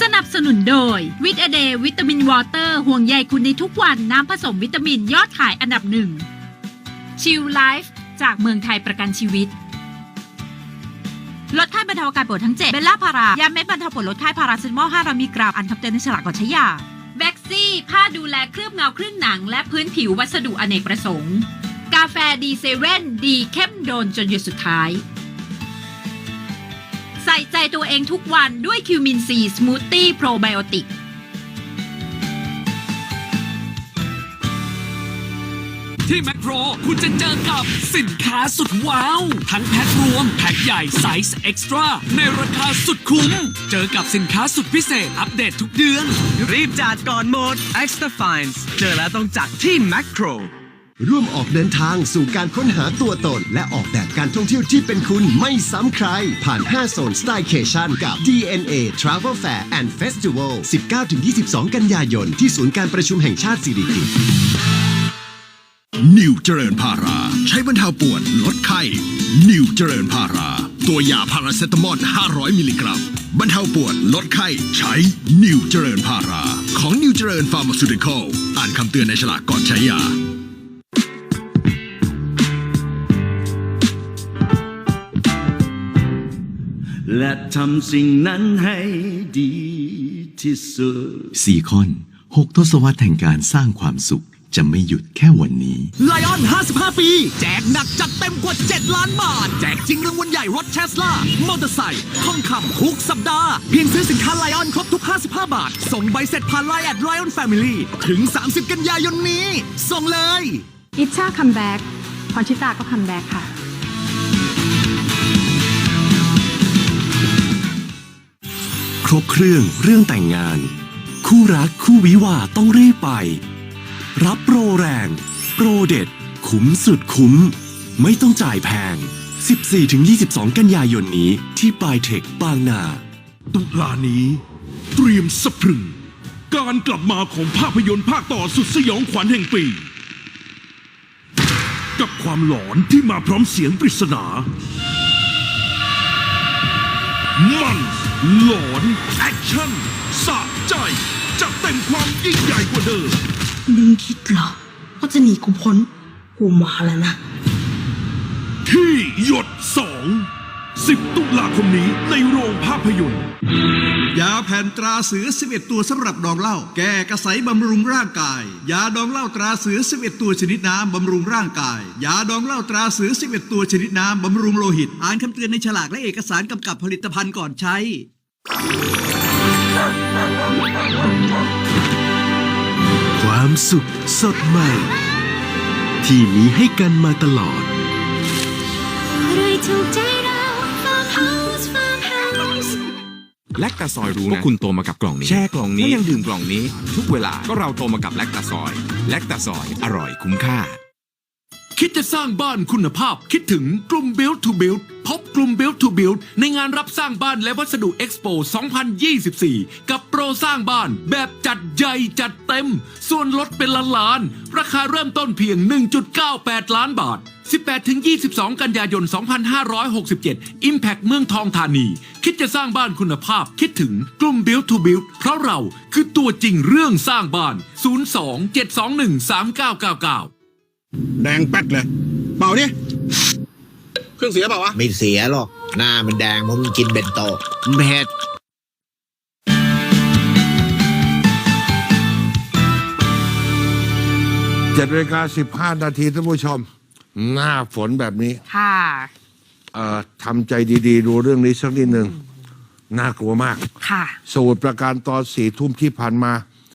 สนับสนุนโดยวิตาเดย์วิตามินวอเตอร์ห่วงใยคุณในทุกวันน้ำผสมวิตามินยอดขายอันดับหนึ่งชิลไลฟ์จากเมืองไทยประกันชีวิต ลดไข้บรรเทาอาการปวดทั้งเจ็บเบลล่าพารายาเม็ดบรรเทาปวดลดไข้พาราเซตามอล500มิลลิกรัมอันคำเตือนในฉลากก่อนใช้ยาแบ็กซี่ผ้าดูแลเคลือบเงาครื่งหนัง และพื้นผิววัสดุอเนกประสงค์ กาแฟดีเซเว่นดีเข้มโดนจนหยดสุดท้าย ตัวเองทุกวันด้วยคิวมินซีสมูทตี้โปรไบโอติกที่แมคโครคุณจะเจอกับสินค้าสุดว้าว ทั้งแพ็ครวม แพ็คใหญ่ไซส์เอ็กซ์ตร้าในราคาสุดคุ้ม เจอกับสินค้าสุดพิเศษอัปเดตทุกเดือน รีบจัดก่อนหมด Extra Fines เจอแล้วต้องจัดที่ Macro ร่วมออกเดินทางสู่การค้นหาตัวตนและออกแบบ การท่องเที่ยวที่เป็นคุณไม่ซ้ำใคร ผ่าน 5 โซนสไตล์เคชันกับ DNA Travel Fair and Festival 19-22 กันยายน ที่ศูนย์การประชุมแห่งชาติสิริกิติ์นิวเจริญพารา ใช้บรรเทาปวดลดไข้นิวเจริญพารา ตัวยาพาราเซตามอล 500 มิลลิกรัมบรรเทาปวดลดไข้ ใช้นิวเจริญพารา ของนิวเจริญฟาร์มาซูติคอลอ่านคำเตือนในฉลากก่อนใช้ยา และทำสิ่งนั้นให้ดีที่สุดซีคอน6ทศวรรษแห่งการสร้างความสุขจะไม่หยุดแค่วันนี้ ไลออน 55 ปี แจกหนักจัดเต็มกว่า 7 ล้านบาท แจกจริงรางวัลใหญ่รถเทสลามอเตอร์ไซค์ทองคำทุกสัปดาห์ เพียงซื้อสินค้าไลออนครบทุก 55 บาท ส่งใบเสร็จผ่านไลน์แอดไลออนแฟมิลี่ถึง 30 กันยายนนี้ ส่งเลย อิชชาคัมแบ็กพรชิตาก็คัมแบ็กค่ะ รบเครื่องเรื่องแต่งงาน คู่รักคู่วิวาต้องรีบไป รับโปรแรง โปรเด็ด คุ้มสุดคุ้ม ไม่ต้องจ่ายแพง 14-22 กันยายนนี้ที่ปลายเทคบางนาตุลานี้ เตรียมสะพรึง การกลับมาของภาพยนตร์ภาคต่อสุดสยองขวัญแห่งปี กับความหลอนที่มาพร้อมเสียงปริศนา มัน หลอนแอคชั่นสะใจจัดเต็มความยิ่งใหญ่กว่าเดิมมึงคิดเหรอว่าจะหนีกูพ้น กูมาแล้วนะ ที่หยดสอง สิบตุลาคมนี้ในโรงภาพยนตร์ยาแผ่นตราเสือ 11 ตัวสำหรับดองเหล้าแก้กระสายบำรุงร่างกาย ยาดองเหล้าตราเสือ 11 ตัวชนิดน้ำบำรุงร่างกาย ยาดองเหล้าตราเสือ 11 ตัวชนิดน้ำบำรุงโลหิต อ่านคำเตือนในฉลากและเอกสารกำกับผลิตภัณฑ์ก่อนใช้ ความสุขสดใหม่ ที่มีให้กันมาตลอด แลคตาซอยรู้นะพวกคุณโตมากับกล่องนี้ แช่กล่องนี้แล้วยังดื่มกล่องนี้ ทุกเวลาก็เราโตมากับแลคตาซอยแลคตาซอยอร่อยคุ้มค่า คิดจะสร้างบ้านคุณภาพคิดถึงกลุ่ม Build to Build พบกลุ่ม Build to Build ในงานรับสร้างบ้านและวัสดุเอ็กซ์โป2024 กับโปรสร้างบ้านแบบจัดใหญ่จัดเต็ม ส่วนลดเป็นล้านล้านๆราคาเริ่มต้นเพียง 1.98 ล้านบาท 18-22 กันยายน 2567 Impact เมืองทองธานี คิดจะสร้างบ้านคุณภาพ คิดถึงกลุ่ม Build to Build เพราะเราคือตัวจริงเรื่องสร้างบ้าน 02-721-3999 แดงแป๊ดเลย เปล่าดิเครื่องเสียเปล่าวะ ไม่เสียหรอก หน้ามันแดงเพราะมันกินเบนโตเผ็ดเจ็ดนาฬิกาสิบห้านาทีท่านผู้ชม หน้าฝนแบบนี้ ค่ะ เอ่อทำใจดีๆ ดูเรื่องนี้สักนิดหนึ่งน่ากลัวมาก ค่ะ สมุดประการตอนสี่ทุ่มที่ผ่านมา